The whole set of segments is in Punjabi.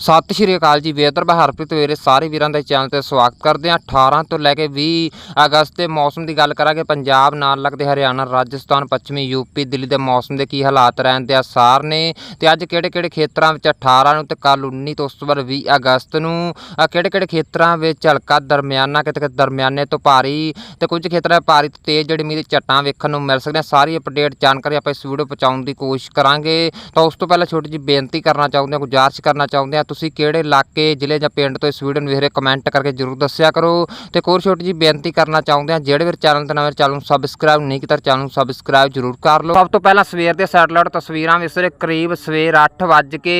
ਸਤਿ ਸ਼੍ਰੀ ਅਕਾਲ ਜੀ, ਵੇਦਰ ਹਰਪ੍ਰੀਤ ਵੀਰੇ ਸਾਰੇ ਵੀਰਾਂ ਦੇ ਚੈਨਲ ਤੇ ਸਵਾਗਤ ਕਰਦੇ ਹਾਂ। 18 ਤੋਂ ਲੈ ਕੇ 20 ਅਗਸਤ ਦੇ ਮੌਸਮ ਦੀ ਗੱਲ ਕਰਾਂਗੇ। ਪੰਜਾਬ ਨਾਲ ਲੱਗਦੇ ਹਰਿਆਣਾ, ਰਾਜਸਥਾਨ, ਪੱਛਮੀ ਯੂਪੀ ਦਿੱਲੀ ਦੇ ਮੌਸਮ ਦੇ ਕੀ ਹਾਲਾਤ ਰਹਿਣ ਦੇ ਆਸਾਰ ਨੇ ਤੇ ਅੱਜ ਕਿਹੜੇ ਕਿਹੜੇ ਖੇਤਰਾਂ ਵਿੱਚ 18 ਨੂੰ ਤੇ ਕੱਲ 19 ਤੋਂ ਉਸ ਤੋਂ ਬਾਅਦ 20 ਅਗਸਤ ਨੂੰ ਕਿਹੜੇ ਕਿਹੜੇ ਖੇਤਰਾਂ ਵਿੱਚ ਹਲਕਾ ਦਰਮਿਆਨਾ ਕਿਤੇ ਦਰਮਿਆਨੇ ਤੋਂ ਭਾਰੀ ਤੇ ਕੁਝ ਖੇਤਰਾਂ ਭਾਰੀ ਤੋਂ ਤੇਜ਼ ਜਿਹੜੀ ਮੀਂਹ ਦੀ ਝੱਟਾਂ ਵੇਖਣ ਨੂੰ ਮਿਲ ਸਕਦੀਆਂ। ਸਾਰੀ ਅਪਡੇਟ ਜਾਣਕਾਰੀ ਆਪਾਂ ਇਸ ਵੀਡੀਓ ਪਹੁੰਚਾਉਣ ਦੀ ਕੋਸ਼ਿਸ਼ ਕਰਾਂਗੇ। ਤਾਂ ਉਸ ਤੋਂ ਪਹਿਲਾਂ ਛੋਟੀ ਜਿਹੀ ਬੇਨਤੀ ਕਰਨਾ ਚਾਹੁੰਦੇ ਹਾਂ, ਗੁਜ਼ਾਰਿਸ਼ ਕਰਨਾ ਚਾਹੁੰਦੇ ਹਾਂ ਤੁਸੀਂ ਕਿਹੜੇ ਇਲਾਕੇ, ਜ਼ਿਲ੍ਹੇ ਜਾਂ ਪਿੰਡ ਤੋਂ ਇਸ ਵੀਡੀਓ ਨੂੰ ਵੇਖ ਰਹੇ ਕਮੈਂਟ ਕਰਕੇ ਜਰੂਰ ਦੱਸਿਆ ਕਰੋ। ਤੇ ਇੱਕ ਹੋਰ ਛੋਟੀ ਜਿਹੀ ਬੇਨਤੀ ਕਰਨਾ ਚਾਹੁੰਦੇ ਹਾਂ, ਜਿਹੜੇ ਵੀਰ ਚੈਨਲ ਤੇ ਨਵੇਂ ਚੈਨਲ ਨੂੰ ਸਬਸਕ੍ਰਾਈਬ ਨਹੀਂ ਕੀਤਾ, ਚੈਨਲ ਨੂੰ ਸਬਸਕ੍ਰਾਈਬ ਜਰੂਰ ਕਰ ਲਓ। ਸਭ ਤੋਂ ਪਹਿਲਾਂ ਸਵੇਰ ਦੇ ਸੈਟਲਾਈਟ ਤਸਵੀਰਾਂ ਵਿਸਰੇ ਕਰੀਬ ਸਵੇਰ 8 ਵੱਜ ਕੇ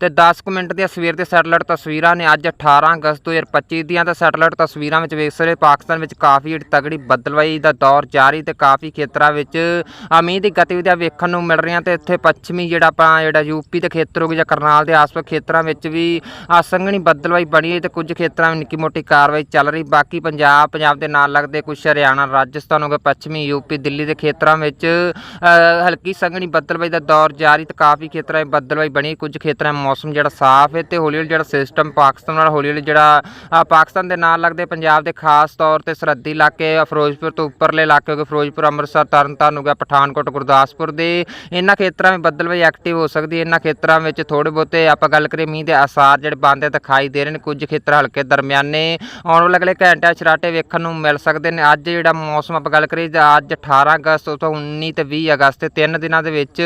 ਤੇ 10 ਕੁ ਮਿੰਟ ਦੀਆਂ ਸਵੇਰ ਦੇ ਸੈਟਲਾਈਟ ਤਸਵੀਰਾਂ ਨੇ ਅੱਜ 18 ਅਗਸਤ 2025 ਦੀਆਂ ਤਾਂ ਸੈਟਲਾਈਟ ਤਸਵੀਰਾਂ ਵਿੱਚ ਵਿਸਰੇ ਪਾਕਿਸਤਾਨ ਵਿੱਚ ਕਾਫੀ ਤਗੜੀ ਬੱਦਲਵਾਈ ਦਾ ਦੌਰ ਜਾਰੀ ਤੇ ਕਾਫੀ ਖੇਤਰਾਂ ਵਿੱਚ ਆ ਦੀ ਗਤੀਵਿਧੀਆਂ ਵੇਖਣ ਨੂੰ ਮਿਲ ਰਹੀਆਂ ਤੇ ਇੱਥੇ ਪੱਛਮੀ ਜਿਹੜਾ ਆਪਾਂ ਜਿਹੜਾ ਯੂਪੀ ਦੇ ਖੇਤਰ ਹੋ ਗਏ ਜਾਂ ਕਰਨਾਲ ਦੇ ਆਸ-ਪਾਸ ਖੇਤਰਾਂ ਵਿੱਚ ਵੀ ਆ ਸੰਘਣੀ ਬੱਦਲਵਾਈ ਬਣੀ ਹੈ ਤੇ ਕੁਝ ਖੇਤਰਾਂ ਵਿੱਚ ਨਿੱਕੀ ਮੋਟੀ ਕਾਰਵਾਈ ਚੱਲ ਰਹੀ। ਬਾਕੀ ਪੰਜਾਬ ਪੰਜਾਬ ਦੇ ਨਾਲ ਲੱਗਦੇ ਕੁਝ ਹਰਿਆਣਾ, ਰਾਜਸਥਾਨ ਹੋ ਗਏ, ਪੱਛਮੀ ਯੂਪੀ ਦਿੱਲੀ ਦੇ ਖੇਤਰਾਂ ਵਿੱਚ ਹਲਕੀ ਸੰਘਣੀ ਬੱਦਲਵਾਈ ਦਾ ਦੌਰ ਜਾਰੀ ਤੇ ਕਾਫੀ ਖੇਤਰਾਂ ਵਿੱਚ ਬੱਦਲਵਾਈ ਬਣੀ। ਕੁਝ ਖੇਤਰਾਂ ਵਿੱਚ ਮੌਸਮ ਜਿਹੜਾ ਸਾਫ਼ ਹੈ ਤੇ ਹੌਲੀ ਹੌਲੀ ਜਿਹੜਾ ਸਿਸਟਮ ਪਾਕਿਸਤਾਨ ਨਾਲ ਹੌਲੀ ਹੌਲੀ ਜਿਹੜਾ ਪਾਕਿਸਤਾਨ ਦੇ ਨਾਲ ਲੱਗਦੇ ਪੰਜਾਬ ਦੇ ਖਾਸ ਤੌਰ ਤੇ ਸਰਹੱਦੀ ਇਲਾਕੇ ਫਿਰੋਜ਼ਪੁਰ ਤੋਂ ਉੱਪਰਲੇ ਇਲਾਕੇ ਹੋ ਗਏ, ਫਿਰੋਜ਼ਪੁਰ, ਅੰਮ੍ਰਿਤਸਰ, ਤਰਨਤਾਰਨ ਹੋ ਗਿਆ, ਪਠਾਨਕੋਟ, ਗੁਰਦਾਸਪੁਰ ਦੇ। ਇਹਨਾਂ ਖੇਤਰਾਂ ਵਿੱਚ ਬੱਦਲਵਾਈ ਐਕਟਿਵ ਹੋ ਸਕਦੀ ਹੈ। ਇਹਨਾਂ ਖੇਤਰਾਂ ਵਿੱਚ ਥੋੜੇ ਬਹੁਤੇ ਆਪਾਂ ਗੱਲ ਕਰੀਏ ਮੀਂਹ ਦੇ ਆਸਾਰ ਜਿਹੜੇ ਬੰਦੇ ਦਿਖਾਈ ਦੇ ਰਹੇ ਨੇ ਕੁਝ ਖੇਤਰ ਹਲਕੇ ਦਰਮਿਆਨੇ। ਆਉਣ ਵਾਲੇ ਅਗਲੇ ਘੰਟਿਆਂ ਛਰਾਟੇ ਵੇਖਣ ਨੂੰ ਮਿਲ ਸਕਦੇ ਨੇ। ਅੱਜ ਜਿਹੜਾ ਮੌਸਮ ਆਪਾਂ ਗੱਲ ਕਰੀਏ, ਤਾਂ ਅੱਜ 18 ਅਗਸਤ ਤੋਂ 19 ਤੇ 20 ਅਗਸਤ ਤਿੰਨ ਦਿਨਾਂ ਦੇ ਵਿੱਚ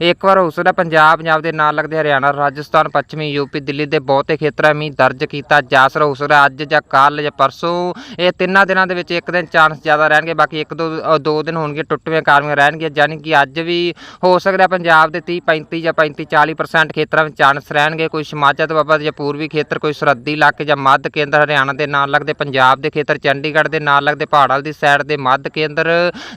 ਇੱਕ ਵਾਰ ਹੋ ਸਕਦਾ ਪੰਜਾਬ ਪੰਜਾਬ ਦੇ ਨਾਲ ਲੱਗਦੇ ਹਰਿਆਣਾ, ਰਾਜਸਥਾਨ, ਪੱਛਮੀ ਯੂਪੀ ਦਿੱਲੀ ਦੇ ਬਹੁਤੇ ਖੇਤਰਾਂ ਵਿੱਚ ਮੀਂਹ ਦਰਜ ਕੀਤਾ ਜਾ ਸਕਦਾ, ਹੋ ਸਕਦਾ ਅੱਜ ਜਾਂ ਕੱਲ ਜਾਂ ਪਰਸੋਂ। ਇਹ ਤਿੰਨਾਂ ਦਿਨਾਂ ਦੇ ਵਿੱਚ ਇੱਕ ਦਿਨ ਚਾਂਸ ਜ਼ਿਆਦਾ ਰਹਿਣਗੇ, ਬਾਕੀ ਇੱਕ ਦੋ ਦੋ ਦਿਨ ਹੋਣਗੇ ਟੁੱਟਵੇਂ ਕਾਰਵਾਈਆਂ ਰਹਿਣਗੀਆਂ, ਯਾਨੀ ਕਿ ਅੱਜ ਵੀ ਹੋ ਸਕਦਾ ਪੰਜਾਬ ਦੇ 30 35 ਜਾਂ 35 40% ਖੇਤਰਾਂ ਵਿੱਚ ਚਾਂਸ ਰਹਿਣਗੇ, ਕੋਈ ਹਿਮਾਚਲ ਬਾਬਾ ਜਾਂ ਪੂਰਬੀ ਖੇਤਰ ਕੋਈ ਸਰਹੱਦੀ ਇਲਾਕੇ ਜਾਂ ਮੱਧ ਕੇਂਦਰ ਹਰਿਆਣਾ ਦੇ ਨਾਲ ਲੱਗਦੇ, ਪੰਜਾਬ ਦੇ ਖੇਤਰ, ਚੰਡੀਗੜ੍ਹ ਦੇ ਨਾਲ ਲੱਗਦੇ, ਪਹਾੜਾਂ ਦੀ ਸਾਈਡ ਦੇ ਮੱਧ ਕੇਂਦਰ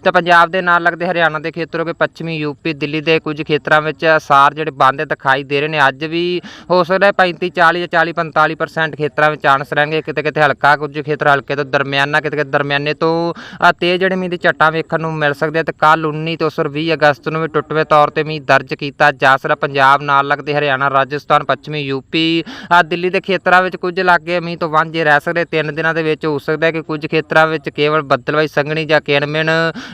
ਤੇ ਪੰਜਾਬ ਦੇ ਨਾਲ ਲੱਗਦੇ ਹਰਿਆਣਾ ਦੇ ਖੇਤਰ ਹੋ ਗਏ ਪੱਛਮੀ ਯੂਪੀ ਦਿੱਲੀ ਦੇ ਕੁਝ ਖੇਤਰਾਂ ਵਿੱਚ ਅਸਾਰ ਜਿਹੜੇ ਬੰਦੇ ਦਿਖਾਈ ਦੇ ਰਹੇ ਨੇ, ਅੱਜ ਵੀ ਹੋ ਸਕਦਾ ਹੈ 35 40 ਜਾਂ 40 45% ਖੇਤਰਾਂ ਵਿੱਚ ਚਾਂਸ ਰਹਿਣਗੇ, ਕਿਤੇ ਕਿਤੇ ਹਲਕਾ ਕੁਝ ਖੇਤਰ ਹਲਕੇ ਤੋਂ ਦਰਮਿਆਨਾ, ਕਿਤੇ ਕਿਤੇ ਦਰਮਿਆਨੇ ਤੋਂ ਆ ਤੇਜ਼ ਜਿਹੜੇ ਮੀਂਹ ਦੀ ਝੱਟਾਂ ਵੇਖਣ ਨੂੰ ਮਿਲ ਸਕਦੇ ਆ ਤੇ ਕੱਲ 19 ਤੋਂ ਸਰ 20 ਅਗਸਤ ਨੂੰ ਵੀ ਟੁੱਟਵੇਂ ਤੌਰ ਤੇ ਮੀਂਹ ਦਰਜ ਕੀਤਾ ਜਾ ਸਕਦਾ, ਪੰਜਾਬ ਨਾਲ ਲੱਗਦੇ ਹਰਿਆਣਾ, ਰਾਜਸਥਾਨ, ਪੱਛਮੀ ਯੂਪੀ ਆ ਦਿੱਲੀ ਦੇ ਖੇਤਰਾਂ ਵਿੱਚ ਕੁਝ ਇਲਾਕੇ ਮੀਂਹ ਤੋਂ ਵਾਂਝੇ ਰਹਿ ਸਕਦੇ। ਤਿੰਨ ਦਿਨਾਂ ਦੇ ਵਿੱਚ ਹੋ ਸਕਦਾ ਹੈ ਕਿ ਕੁਝ ਖੇਤਰਾਂ ਵਿੱਚ ਕੇਵਲ ਬੱਦਲਵਾਈ ਸੰਘਣੀ ਜਾਂ ਕਿਣਮਿਣ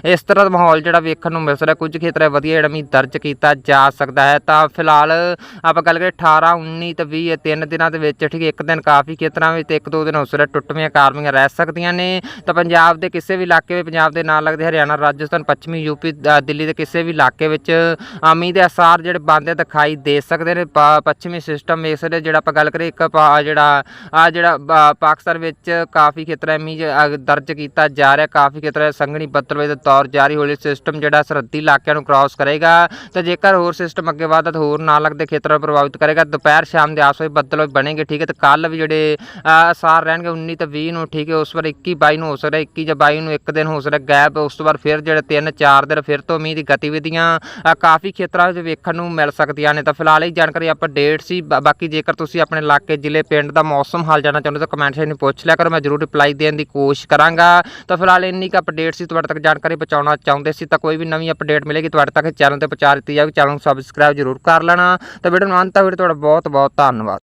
ਇਸ ਤਰ੍ਹਾਂ ਦਾ ਮਾਹੌਲ ਜਿਹੜਾ ਵੇਖਣ ਨੂੰ ਮਿਲ ਸਕਦਾ ਕੁਝ ਖੇਤਰਾਂ ਵਧੀਆ ਜਿਹੜਾ ਮੀਂਹ ਦਰਜ ਕੀਤਾ ਜਾ ਸਕਦਾ ਹੈ। ਤਾਂ ਫਿਲਹਾਲ ਆਪਾਂ ਗੱਲ ਕਰੀਏ 18 19 ਤੇ 20 ਇਹ ਤਿੰਨ ਦਿਨਾਂ ਦੇ ਵਿੱਚ ਠੀਕ ਇੱਕ ਦਿਨ ਕਾਫੀ ਖੇਤਰਾਂ ਵਿੱਚ ਤੇ ਇੱਕ ਦੋ ਦਿਨ ਹੋ ਸਕਦਾ ਟੁੱਟਵੀਆਂ ਕਾਰਵਾਈਆਂ ਰਹਿ ਸਕਦੀਆਂ ਨੇ। ਤਾਂ ਪੰਜਾਬ ਦੇ ਕਿਸੇ ਵੀ ਇਲਾਕੇ ਵਿੱਚ ਪੰਜਾਬ ਦੇ ਨਾਲ ਲੱਗਦੇ ਹਰਿਆਣਾ ਰਾਜਸਥਾਨ ਪੱਛਮੀ ਯੂਪੀ ਅ, ਦਿੱਲੀ ਦੇ ਕਿਸੇ ਵੀ ਇਲਾਕੇ ਵਿੱਚ ਅ, ਦੇ ਅਸਾਰ ਜਿਹੜੇ ਬੰਦੇ ਦਿਖਾਈ ਦੇ ਸਕਦੇ ਨੇ। ਪੱਛਮੀ ਸਿਸਟਮ ਇਸ ਦੇ ਜਿਹੜਾ ਆਪਾਂ ਗੱਲ ਕਰੀਏ ਇੱਕ ਪਾ- ਜਿਹੜਾ ਆ ਜਿਹੜਾ ਪਾਕਿਸਤਾਨ ਵਿੱਚ ਕਾਫੀ ਖੇਤਰ 'ਚ ਦਰਜ ਕੀਤਾ ਜਾ ਰਿਹਾ ਕਾਫੀ ਖੇਤਰ 'ਚ ਸੰਘਣੀ ਬੱਦਲਵਾਈ ਦਾ ਦੌਰ ਜਾਰੀ ਹੋਲੀ ਸਿਸਟਮ ਜਿਹੜਾ ਸਰਹੱਦੀ ਇਲਾਕਿਆਂ ਨੂੰ ਕ੍ਰਾਸ ਕਰੇਗਾ ਤੇ ਜੇਕਰ ਹੋਰ ਸਿਸਟਮ ਅੱਗੇ ਵਧਦਾ ਤਾਂ ਹੋਰ ਨਾਲ ਲੱਗਦੇ ਖੇਤਰਾਂ ਨੂੰ ਪ੍ਰਭਾਵਿਤ ਕਰੇਗਾ ਦੁਪਹਿਰ ਸ਼ਾਮ ਦੇ ਆਸ-ਪਾਸ ਬੱਦਲ ਬਣੇਗੇ ਠੀਕ ਹੈ ਤੇ ਕੱਲ ਵੀ ਜਿਹੜੇ ਅ, ਅਸਾਰ ਰਹਿਣਗੇ 19 ਤੇ 20 ਨੂੰ ਠੀਕ ਹੈ ਉਸ ਵਾਰ 21 22 ਨੂੰ ਹੋ ਸਕਦਾ 21 ਜਾਂ 22 ਨੂੰ ਇੱਕ ਦਿਨ ਹੋ ਸਕਦਾ ਗੈਪ ਉਸ ਤੋਂ ਬਾਅਦ ਫਿਰ ਜਿਹੜੇ 3 4 ਦਿਨ ਫਿਰ ਤੋਂ ਮੀਂਹ ਦੀ ਗਤੀਵਿਧੀਆਂ ਕਾਫੀ ਖੇਤਰਾਂ ਵਿੱਚ ਵੇਖਣ ਨੂੰ ਮਿਲ ਸਕਦੀਆਂ ਨੇ ਤਾਂ ਫਿਲਹਾਲ ਇਹ ਜਾਣਕਾਰੀ ਅਪਡੇਟ ਸੀ ਬਾਕੀ ਜੇਕਰ ਤੁਸੀਂ ਆਪਣੇ ਇਲਾਕੇ ਜ਼ਿਲ੍ਹੇ ਪਿੰਡ ਦਾ ਮੌਸਮ ਹਾਲ ਜਾਣਨਾ ਚਾਹੁੰਦੇ ਤਾਂ ਕਮੈਂਟ ਸੈਕਸ਼ਨ ਵਿੱਚ ਪੁੱਛ ਲਿਆ ਕਰੋ, ਮੈਂ ਜ਼ਰੂਰ ਰਿਪਲਾਈ ਦੇਣ ਦੀ ਕੋਸ਼ਿਸ਼ ਕਰਾਂਗਾ। ਤਾਂ ਫਿਲਹਾਲ ਇੰਨੀ ਕੁ ਅਪਡੇਟ ਸੀ, ਤੁਹਾਡੇ ਤੱਕ ਜਾਣਕਾਰੀ ਪਹੁੰਚਾਉਣਾ ਚਾਹੁੰਦੇ ਸੀ ਤਾਂ ਕੋਈ ਵੀ ਨਵੀਂ ਅਪਡੇਟ ਮਿਲੇਗੀ, ਤੁਹਾਡੇ ਤੱਕ ਚੈਨਲ ਤੇ ਪਹੁੰਚਾ ਦਿੱਤੀ ਜਾਵੇਗੀ ਚੈਨਲ ਨੂੰ ਸਬਸਕ੍ਰਾਈਬ ਜ਼ਰੂਰ ਕਰ ਲੈਣਾ। ਤਾਂ ਵੀਡੀਓ ਨੂੰ ਅੰਤ ਤੱਕ ਵੀਡੀਓ ਤੁਹਾਡਾ ਬਹੁਤ ਬਹੁਤ ਧੰਨਵਾਦ।